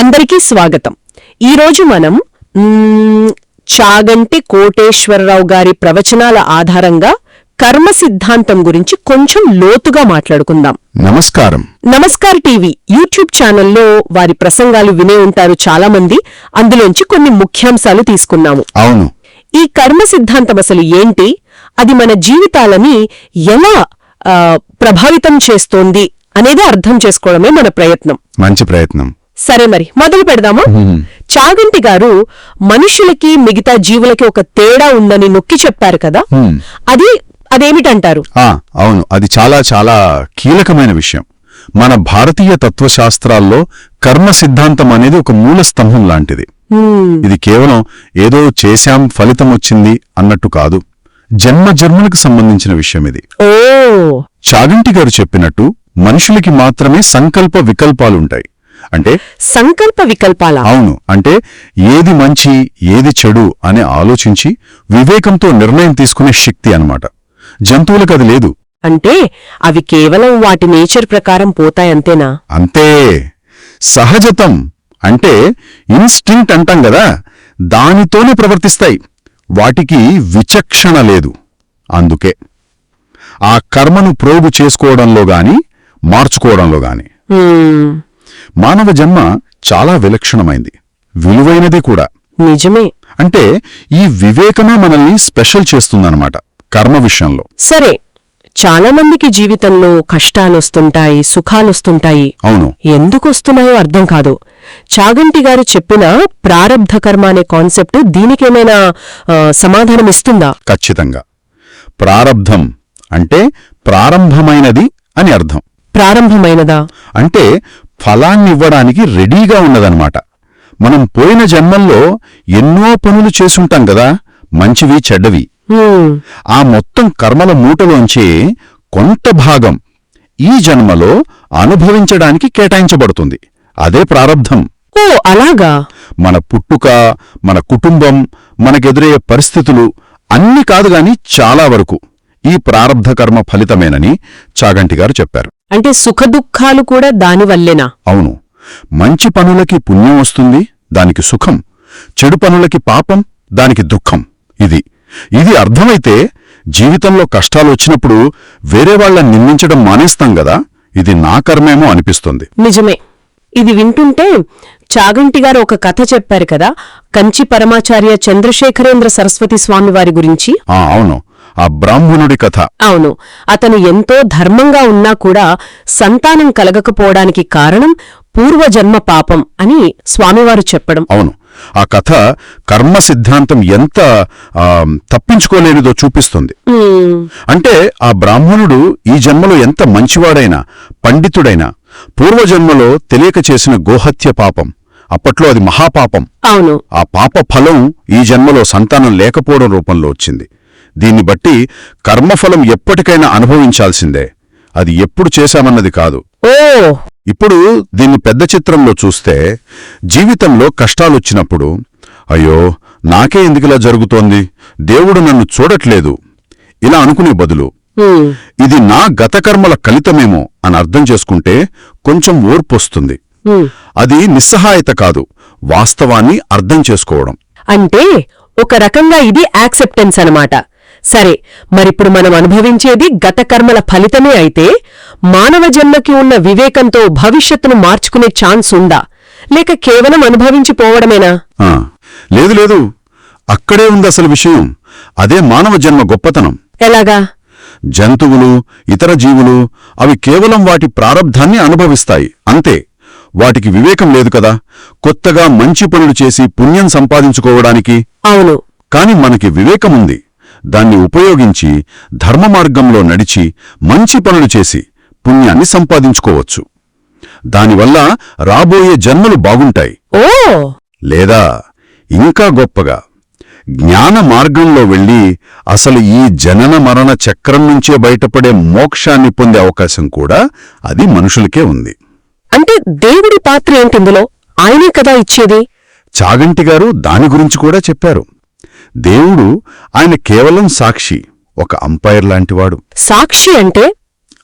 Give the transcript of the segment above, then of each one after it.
అందరికీ స్వాగతం. ఈరోజు మనం చాగంటి కోటేశ్వరరావు గారి ప్రవచనాల ఆధారంగా కర్మ సిద్ధాంతం గురించి కొంచెం లోతుగా మాట్లాడుకుందాం. నమస్కారం. నమస్కార్ టీవీ యూట్యూబ్ ఛానల్లో వారి ప్రసంగాలు వినే ఉంటారు చాలా మంది అందులోంచి కొన్ని ముఖ్యాంశాలు తీసుకున్నాము. అవును. ఈ కర్మ సిద్ధాంతం అసలు ఏంటి? అది మన జీవితాలని ఎలా ప్రభావితం చేస్తోంది అనేది అర్థం చేసుకోవడమే మన ప్రయత్నం. మంచి ప్రయత్నం. సరే మరి మొదలు పెడదామా? చాగంటి గారు మనుషులకి మిగతా జీవులకి ఒక తేడా ఉందని నొక్కి చెప్పారు కదా. అది అదేమిటంటారు? ఆ అవును. అది చాలా చాలా కీలకమైన విషయం. మన భారతీయ తత్వశాస్త్రాల్లో కర్మ సిద్ధాంతం అనేది ఒక మూల స్తంభం లాంటిది. ఇది కేవలం ఏదో చేశాం ఫలితం వచ్చింది అన్నట్టు కాదు. జన్మ జన్మలకు సంబంధించిన విషయం ఇది. ఓ! చాగంటి గారు చెప్పినట్టు మనుషులకి మాత్రమే సంకల్ప వికల్పాలుంటాయి. అంటే సంకల్ప వికల్పాల? అవును. అంటే ఏది మంచి ఏది చెడు అని ఆలోచించి వివేకంతో నిర్ణయం తీసుకునే శక్తి అన్నమాట. జంతువులకు అది లేదు. అంటే అవి కేవలం వాటి నేచర్ ప్రకారం పోతాయంతేనా అంతే. సహజతం అంటే ఇన్స్టింక్ట్ అంటాం గదా దానితోనే ప్రవర్తిస్తాయి. వాటికి విచక్షణ లేదు. అందుకే ఆ కర్మను ప్రోగు చేసుకోవడంలో గాని మార్చుకోవడంలో గాని. మానవ జన్మ చాలా విలక్షణమైంది. విలువైనది కూడా. నిజమే. అంటే ఈ వివేకమే మనల్ని స్పెషల్ చేస్తుందన్నమాట కర్మ విషయంలో. సరే చాలా మందికి జీవితంలో కష్టాలొస్తుంటాయి సుఖాలొస్తుంటాయి. అవును. ఎందుకు వస్తున్నాయో అర్థం కాదు. చాగంటి గారు చెప్పిన ప్రారబ్ధ కర్మ అనే కాన్సెప్ట్ దీనికేమైనా సమాధానం ఇస్తుందా ఖచ్చితంగా. ప్రారబ్ధం అంటే ప్రారంభమైనది అని అర్థం. ప్రారంభమైనదా? అంటే ఫలాన్నివ్వడానికి రెడీగా ఉన్నదన్నమాట. మనం పోయిన జన్మల్లో ఎన్నో పనులు చేసుంటాం గదా మంచివి చెడ్డవి. ఆ మొత్తం కర్మల మూటలోంచి కొంత భాగం ఈ జన్మలో అనుభవించడానికి కేటాయించబడుతుంది. అదే ప్రారబ్ధం ఓ అలాగా? మన పుట్టుక మన కుటుంబం మనకెదురయ్యే పరిస్థితులు అన్ని కాదుగాని చాలా వరకు. ఈ ప్రారబ్ధ కర్మ ఫలితమేనని చాగంటి గారు చెప్పారు. అంటే సుఖదుఖాలు కూడా దానివల్లేనా అవును. మంచి పనులకి పుణ్యం వస్తుంది దానికి సుఖం. చెడు పనులకి పాపం దానికి దుఃఖం. ఇది. ఇది అర్థమైతే జీవితంలో కష్టాలు వచ్చినప్పుడు వేరే వాళ్ళని నిందించడం మానేస్తాం గదా ఇది నా కర్మేమో అనిపిస్తుంది. నిజమే. ఇది వింటుంటే చాగంటి గారు ఒక కథ చెప్పారు కదా కంచి పరమాచార్య చంద్రశేఖరేంద్ర సరస్వతి స్వామి వారి గురించి. ఆ అవును. ఆ బ్రాహ్మణుడి కథ. అవును. అతను ఎంతో ధర్మంగా ఉన్నా కూడా సంతానం కలగకపోవడానికి కారణం పూర్వజన్మ పాపం అని స్వామివారు చెప్పడం. అవును. ఆ కథ కర్మ సిద్ధాంతం ఎంత తప్పించుకోలేనిదో చూపిస్తుంది. అంటే ఆ బ్రాహ్మణుడు ఈ జన్మలో ఎంత మంచివాడైనా పండితుడైనా పూర్వజన్మలో తెలియక చేసిన గోహత్య పాపం అప్పట్లో అది మహాపాపం. అవును. ఆ పాప ఫలం ఈ జన్మలో సంతానం లేకపోవడం రూపంలో వచ్చింది. దీన్ని బట్టి కర్మఫలం ఎప్పటికైనా అనుభవించాల్సిందే. అది ఎప్పుడు చేశామన్నది కాదు. ఓ! ఇప్పుడు దీన్ని పెద్ద చిత్రంలో చూస్తే జీవితంలో కష్టాలొచ్చినప్పుడు అయ్యో నాకే ఎందుకిలా జరుగుతోంది? దేవుడు నన్ను చూడట్లేదు. ఇలా అనుకునే బదులు ఇది నా గతకర్మల కలితమేమో అని అర్థం చేసుకుంటే కొంచెం ఓర్పొస్తుంది. అది నిస్సహాయత కాదు వాస్తవాన్ని అర్థం చేసుకోవడం. అంటే ఒక రకంగా ఇది యాక్సెప్టెన్స్ అన్నమాట. సరే మరిప్పుడు మనం అనుభవించేది గత కర్మల ఫలితమే అయితే మానవ జన్మకి ఉన్న వివేకంతో భవిష్యత్తును మార్చుకునే ఛాన్స్ ఉందా? లేక కేవలం అనుభవించిపోవడమేనా? లేదు లేదు. అక్కడే ఉంది అసలు విషయం. అదే మానవ జన్మ గొప్పతనం. ఎలాగా? జంతువులు ఇతర జీవులు అవి కేవలం వాటి ప్రారబ్ధాన్ని అనుభవిస్తాయి. అంతే. వాటికి వివేకం లేదు కదా. కొత్తగా మంచి పనులు చేసి పుణ్యం సంపాదించుకోవడానికి. అవును. కాని మనకి వివేకముంది. దాన్ని ఉపయోగించి ధర్మ మార్గంలో నడిచి మంచి పనులు చేసి పుణ్యాన్ని సంపాదించుకోవచ్చు. దానివల్ల రాబోయే జన్మలు బాగుంటాయి. ఓ! లేదా ఇంకా గొప్పగా జ్ఞాన మార్గంలో వెళ్ళి అసలు ఈ జనన మరణ చక్రం నుంచే బయటపడే మోక్షాన్ని పొందే అవకాశం కూడా అది మనుషులకే ఉంది. అంటే దేవుడి పాత్ర ఏంటిందులో ఆయనే కదా ఇచ్చేది? చాగంటి గారు దాని గురించి కూడా చెప్పారు. దేవుడు ఆయన కేవలం సాక్షి ఒక అంపైర్ లాంటివాడు. సాక్షి అంటే?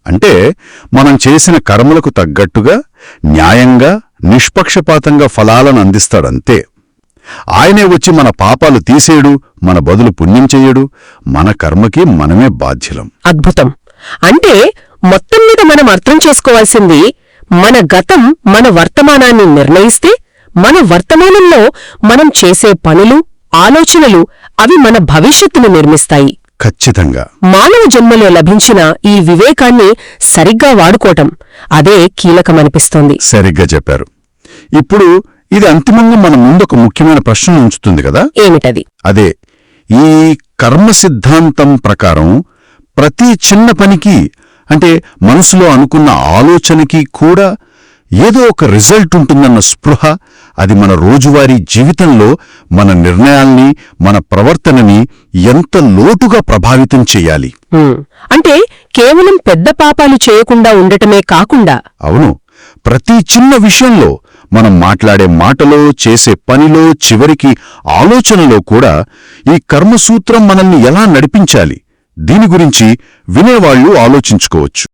అంటే మనం చేసిన కర్మలకు తగ్గట్టుగా న్యాయంగా నిష్పక్షపాతంగా ఫలాలను అందిస్తాడంతే. ఆయనే వచ్చి మన పాపాలు తీసేయడు మన బదులు పుణ్యం చెయ్యడు మన కర్మకి మనమే బాధ్యులం. అద్భుతం. అంటే మొత్తం మీద మనం అర్థం చేసుకోవాల్సింది మన గతం మన వర్తమానాన్ని నిర్ణయిస్తే మన వర్తమానంలో మనం చేసే పనులు ఆలోచనలు అవి మన భవిష్యత్తును నిర్మిస్తాయి. ఖచ్చితంగా. మానవ జన్మలో లభించిన ఈ వివేకాన్ని సరిగ్గా వాడుకోవటం అదే కీలకమనిపిస్తోంది. సరిగ్గా చెప్పారు. ఇప్పుడు ఇది అంతిమంగా మన ముందు ఒక ముఖ్యమైన ప్రశ్న ఉంచుతుంది కదా? ఏమిటది? అదే ఈ కర్మ సిద్ధాంతం ప్రకారం ప్రతి చిన్న పనికి అంటే మనసులో అనుకున్న ఆలోచనకి కూడా ఏదో ఒక రిజల్ట్ ఉంటుందన్న స్పృహ అది మన రోజువారీ జీవితంలో మన నిర్ణయాల్ని మన ప్రవర్తనని ఎంత లోటుగా ప్రభావితం చెయ్యాలి ఉమ్, అంటే కేవలం పెద్ద పాపాలు చేయకుండా ఉండటమే కాకుండా అవును. ప్రతి చిన్న విషయంలో మనం మాట్లాడే మాటలో చేసే పనిలో చివరికి ఆలోచనలో కూడా ఈ కర్మసూత్రం మనల్ని ఎలా నడిపించాలి? దీని గురించి వినేవాళ్ళు ఆలోచించుకోవచ్చు.